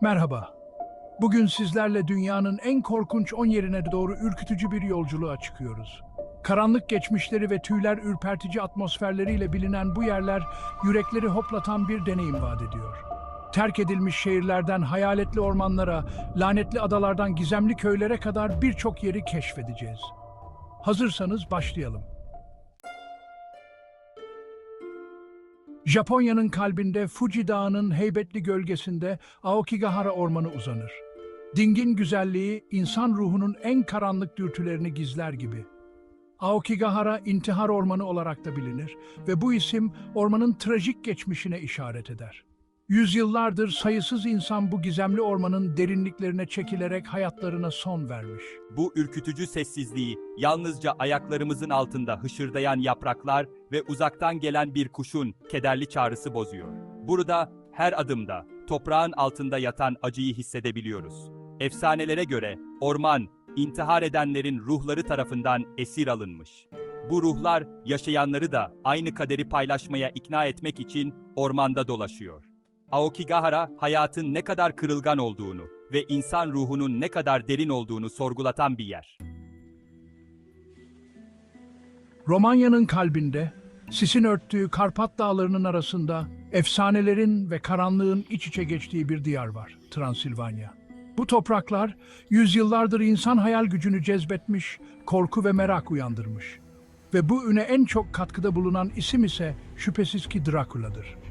Merhaba. Bugün sizlerle dünyanın en korkunç 10 yerine doğru ürkütücü bir yolculuğa çıkıyoruz. Karanlık geçmişleri ve tüyler ürpertici atmosferleriyle bilinen bu yerler yürekleri hoplatan bir deneyim vaat ediyor. Terk edilmiş şehirlerden hayaletli ormanlara, lanetli adalardan gizemli köylere kadar birçok yeri keşfedeceğiz. Hazırsanız başlayalım. Japonya'nın kalbinde Fuji Dağı'nın heybetli gölgesinde Aokigahara Ormanı uzanır. Dingin güzelliği insan ruhunun en karanlık dürtülerini gizler gibi. Aokigahara intihar ormanı olarak da bilinir ve bu isim ormanın trajik geçmişine işaret eder. Yüzyıllardır sayısız insan bu gizemli ormanın derinliklerine çekilerek hayatlarına son vermiş. Bu ürkütücü sessizliği yalnızca ayaklarımızın altında hışırdayan yapraklar ve uzaktan gelen bir kuşun kederli çağrısı bozuyor. Burada her adımda toprağın altında yatan acıyı hissedebiliyoruz. Efsanelere göre orman intihar edenlerin ruhları tarafından esir alınmış. Bu ruhlar yaşayanları da aynı kaderi paylaşmaya ikna etmek için ormanda dolaşıyor. Aokigahara hayatın ne kadar kırılgan olduğunu ve insan ruhunun ne kadar derin olduğunu sorgulatan bir yer. Romanya'nın kalbinde, sisin örttüğü Karpat dağlarının arasında efsanelerin ve karanlığın iç içe geçtiği bir diyar var, Transilvanya. Bu topraklar yüzyıllardır insan hayal gücünü cezbetmiş, korku ve merak uyandırmış. Ve bu üne en çok katkıda bulunan isim ise şüphesiz ki Drakula'dır.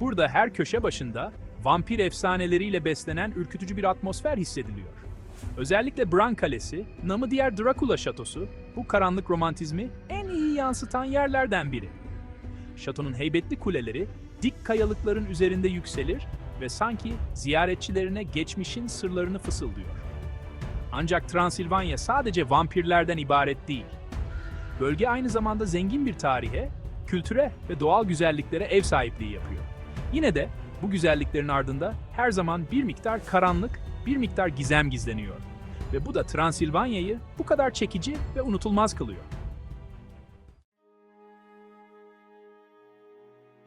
Burada her köşe başında vampir efsaneleriyle beslenen ürkütücü bir atmosfer hissediliyor. Özellikle Bran Kalesi, namı diğer Dracula şatosu, bu karanlık romantizmi en iyi yansıtan yerlerden biri. Şatonun heybetli kuleleri dik kayalıkların üzerinde yükselir ve sanki ziyaretçilerine geçmişin sırlarını fısıldıyor. Ancak Transilvanya sadece vampirlerden ibaret değil. Bölge aynı zamanda zengin bir tarihe, kültüre ve doğal güzelliklere ev sahipliği yapıyor. Yine de bu güzelliklerin ardında her zaman bir miktar karanlık, bir miktar gizem gizleniyor. Ve bu da Transilvanya'yı bu kadar çekici ve unutulmaz kılıyor.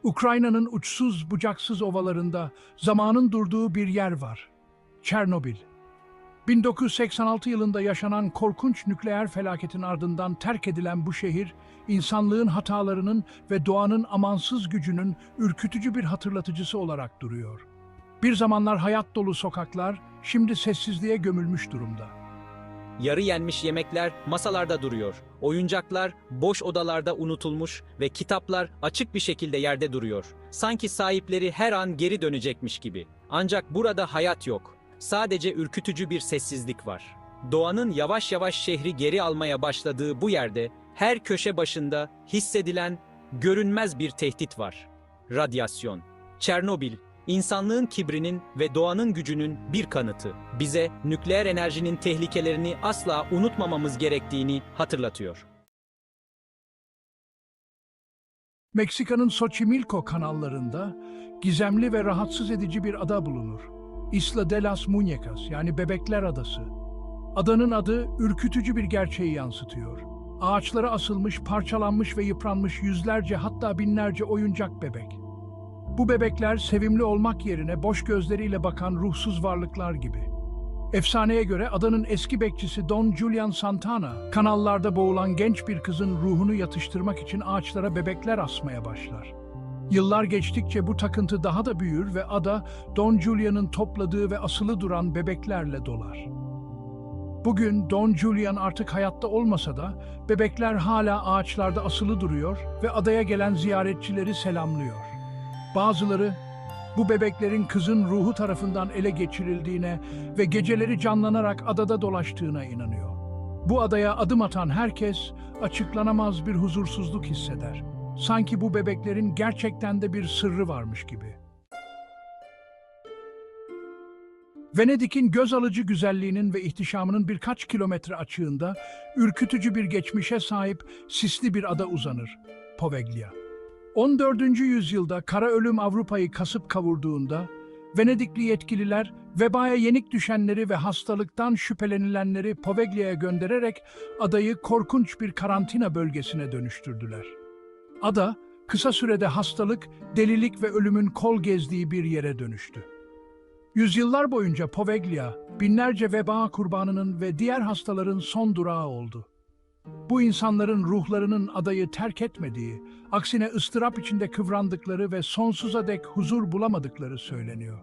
Ukrayna'nın uçsuz bucaksız ovalarında zamanın durduğu bir yer var. Çernobil. 1986 yılında yaşanan korkunç nükleer felaketin ardından terk edilen bu şehir, insanlığın hatalarının ve doğanın amansız gücünün ürkütücü bir hatırlatıcısı olarak duruyor. Bir zamanlar hayat dolu sokaklar, şimdi sessizliğe gömülmüş durumda. Yarı yenmiş yemekler masalarda duruyor. Oyuncaklar boş odalarda unutulmuş ve kitaplar açık bir şekilde yerde duruyor. Sanki sahipleri her an geri dönecekmiş gibi. Ancak burada hayat yok. Sadece ürkütücü bir sessizlik var. Doğanın yavaş yavaş şehri geri almaya başladığı bu yerde her köşe başında hissedilen görünmez bir tehdit var. Radyasyon. Çernobil İnsanlığın kibrinin ve doğanın gücünün bir kanıtı. Bize nükleer enerjinin tehlikelerini asla unutmamamız gerektiğini hatırlatıyor. Meksika'nın Xochimilco kanallarında gizemli ve rahatsız edici bir ada bulunur. Isla de las Muñecas yani Bebekler Adası. Adanın adı ürkütücü bir gerçeği yansıtıyor. Ağaçlara asılmış, parçalanmış ve yıpranmış yüzlerce hatta binlerce oyuncak bebek. Bu bebekler sevimli olmak yerine boş gözleriyle bakan ruhsuz varlıklar gibi. Efsaneye göre adanın eski bekçisi Don Julian Santana, kanallarda boğulan genç bir kızın ruhunu yatıştırmak için ağaçlara bebekler asmaya başlar. Yıllar geçtikçe bu takıntı daha da büyür ve ada Don Julian'ın topladığı ve asılı duran bebeklerle dolar. Bugün Don Julian artık hayatta olmasa da bebekler hala ağaçlarda asılı duruyor ve adaya gelen ziyaretçileri selamlıyor. Bazıları bu bebeklerin kızın ruhu tarafından ele geçirildiğine ve geceleri canlanarak adada dolaştığına inanıyor. Bu adaya adım atan herkes açıklanamaz bir huzursuzluk hisseder. Sanki bu bebeklerin gerçekten de bir sırrı varmış gibi. Venedik'in göz alıcı güzelliğinin ve ihtişamının birkaç kilometre açığında ürkütücü bir geçmişe sahip sisli bir ada uzanır, Poveglia. 14. yüzyılda kara ölüm Avrupa'yı kasıp kavurduğunda, Venedikli yetkililer vebaya yenik düşenleri ve hastalıktan şüphelenilenleri Poveglia'ya göndererek adayı korkunç bir karantina bölgesine dönüştürdüler. Ada, kısa sürede hastalık, delilik ve ölümün kol gezdiği bir yere dönüştü. Yüzyıllar boyunca Poveglia, binlerce veba kurbanının ve diğer hastaların son durağı oldu. Bu insanların ruhlarının adayı terk etmediği, aksine ıstırap içinde kıvrandıkları ve sonsuza dek huzur bulamadıkları söyleniyor.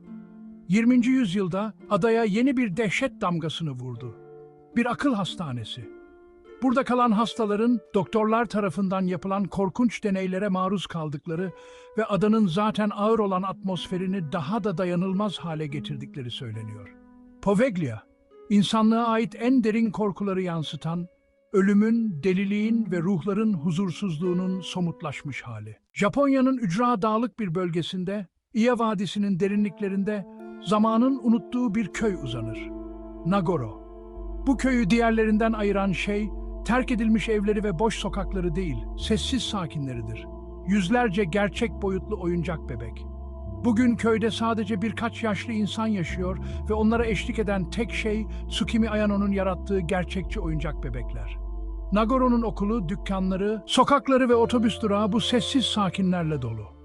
20. yüzyılda adaya yeni bir dehşet damgasını vurdu. Bir akıl hastanesi. Burada kalan hastaların doktorlar tarafından yapılan korkunç deneylere maruz kaldıkları ve adanın zaten ağır olan atmosferini daha da dayanılmaz hale getirdikleri söyleniyor. Poveglia, insanlığa ait en derin korkuları yansıtan, ölümün, deliliğin ve ruhların huzursuzluğunun somutlaşmış hali. Japonya'nın ücra dağlık bir bölgesinde, Iya Vadisi'nin derinliklerinde zamanın unuttuğu bir köy uzanır. Nagoro. Bu köyü diğerlerinden ayıran şey, terk edilmiş evleri ve boş sokakları değil, sessiz sakinleridir. Yüzlerce gerçek boyutlu oyuncak bebek. Bugün köyde sadece birkaç yaşlı insan yaşıyor ve onlara eşlik eden tek şey Tsukimi Ayano'nun yarattığı gerçekçi oyuncak bebekler. Nagoro'nun okulu, dükkanları, sokakları ve otobüs durağı bu sessiz sakinlerle dolu.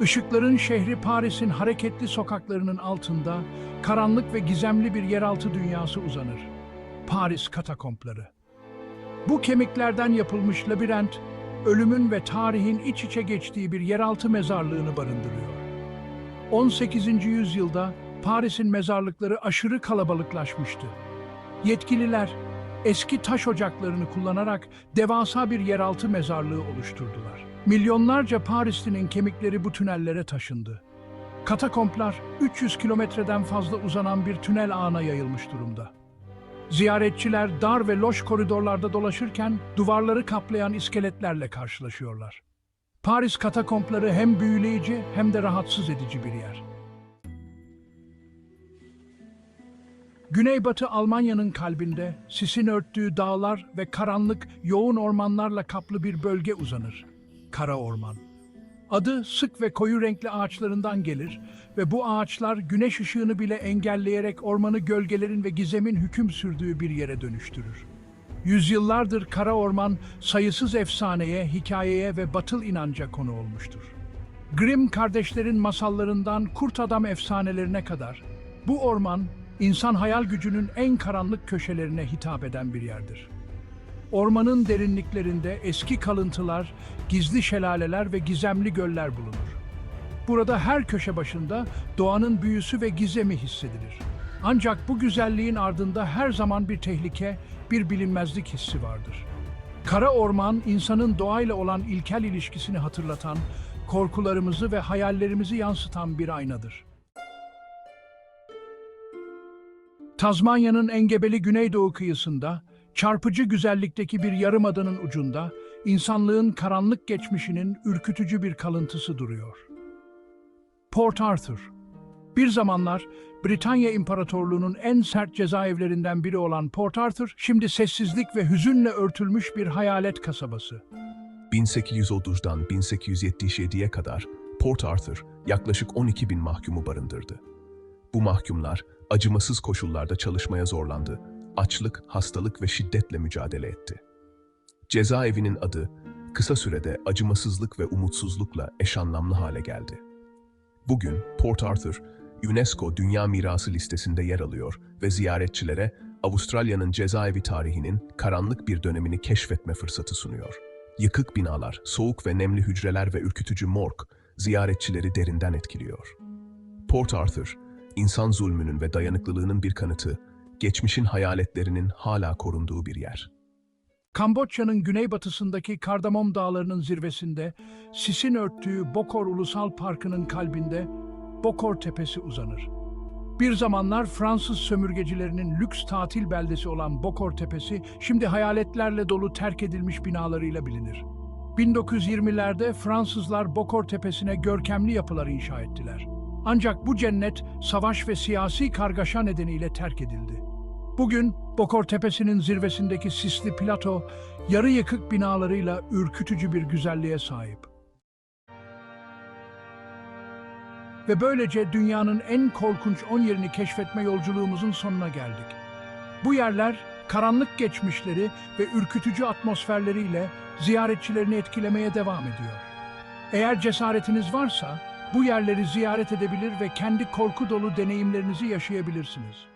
Işıkların şehri Paris'in hareketli sokaklarının altında karanlık ve gizemli bir yeraltı dünyası uzanır. Paris katakompları. Bu kemiklerden yapılmış labirent, ölümün ve tarihin iç içe geçtiği bir yeraltı mezarlığını barındırıyor. 18. yüzyılda Paris'in mezarlıkları aşırı kalabalıklaşmıştı. Yetkililer eski taş ocaklarını kullanarak devasa bir yeraltı mezarlığı oluşturdular. Milyonlarca Parislinin kemikleri bu tünellere taşındı. Katakomplar 300 kilometreden fazla uzanan bir tünel ağına yayılmış durumda. Ziyaretçiler dar ve loş koridorlarda dolaşırken duvarları kaplayan iskeletlerle karşılaşıyorlar. Paris katakompları hem büyüleyici hem de rahatsız edici bir yer. Güneybatı Almanya'nın kalbinde sisin örttüğü dağlar ve karanlık, yoğun ormanlarla kaplı bir bölge uzanır. Kara Orman. Adı sık ve koyu renkli ağaçlarından gelir ve bu ağaçlar güneş ışığını bile engelleyerek ormanı gölgelerin ve gizemin hüküm sürdüğü bir yere dönüştürür. Yüzyıllardır Kara Orman sayısız efsaneye, hikayeye ve batıl inanca konu olmuştur. Grimm kardeşlerin masallarından kurt adam efsanelerine kadar bu orman insan hayal gücünün en karanlık köşelerine hitap eden bir yerdir. Ormanın derinliklerinde eski kalıntılar, gizli şelaleler ve gizemli göller bulunur. Burada her köşe başında doğanın büyüsü ve gizemi hissedilir. Ancak bu güzelliğin ardında her zaman bir tehlike, bir bilinmezlik hissi vardır. Kara orman, insanın doğayla olan ilkel ilişkisini hatırlatan, korkularımızı ve hayallerimizi yansıtan bir aynadır. Tazmanya'nın engebeli güneydoğu kıyısında, çarpıcı güzellikteki bir yarımadanın ucunda, insanlığın karanlık geçmişinin ürkütücü bir kalıntısı duruyor. Port Arthur Bir zamanlar Britanya İmparatorluğu'nun en sert cezaevlerinden biri olan Port Arthur, şimdi sessizlik ve hüzünle örtülmüş bir hayalet kasabası. 1830'dan 1877'ye kadar Port Arthur yaklaşık 12 bin mahkumu barındırdı. Bu mahkumlar acımasız koşullarda çalışmaya zorlandı, açlık, hastalık ve şiddetle mücadele etti. Cezaevinin adı kısa sürede acımasızlık ve umutsuzlukla eş anlamlı hale geldi. Bugün Port Arthur, UNESCO Dünya Mirası listesinde yer alıyor ve ziyaretçilere Avustralya'nın cezaevi tarihinin karanlık bir dönemini keşfetme fırsatı sunuyor. Yıkık binalar, soğuk ve nemli hücreler ve ürkütücü morg ziyaretçileri derinden etkiliyor. Port Arthur, insan zulmünün ve dayanıklılığının bir kanıtı, geçmişin hayaletlerinin hala korunduğu bir yer. Kamboçya'nın güneybatısındaki Kardamom Dağları'nın zirvesinde, sisin örttüğü Bokor Ulusal Parkı'nın kalbinde Bokor Tepesi uzanır. Bir zamanlar Fransız sömürgecilerinin lüks tatil beldesi olan Bokor Tepesi, şimdi hayaletlerle dolu terk edilmiş binalarıyla bilinir. 1920'lerde Fransızlar Bokor Tepesi'ne görkemli yapılar inşa ettiler. Ancak bu cennet savaş ve siyasi kargaşa nedeniyle terk edildi. Bugün Bokor Tepesi'nin zirvesindeki sisli plato, yarı yıkık binalarıyla ürkütücü bir güzelliğe sahip. Ve böylece dünyanın en korkunç 10 yerini keşfetme yolculuğumuzun sonuna geldik. Bu yerler, karanlık geçmişleri ve ürkütücü atmosferleriyle ziyaretçilerini etkilemeye devam ediyor. Eğer cesaretiniz varsa, Bu yerleri ziyaret edebilir ve kendi korku dolu deneyimlerinizi yaşayabilirsiniz.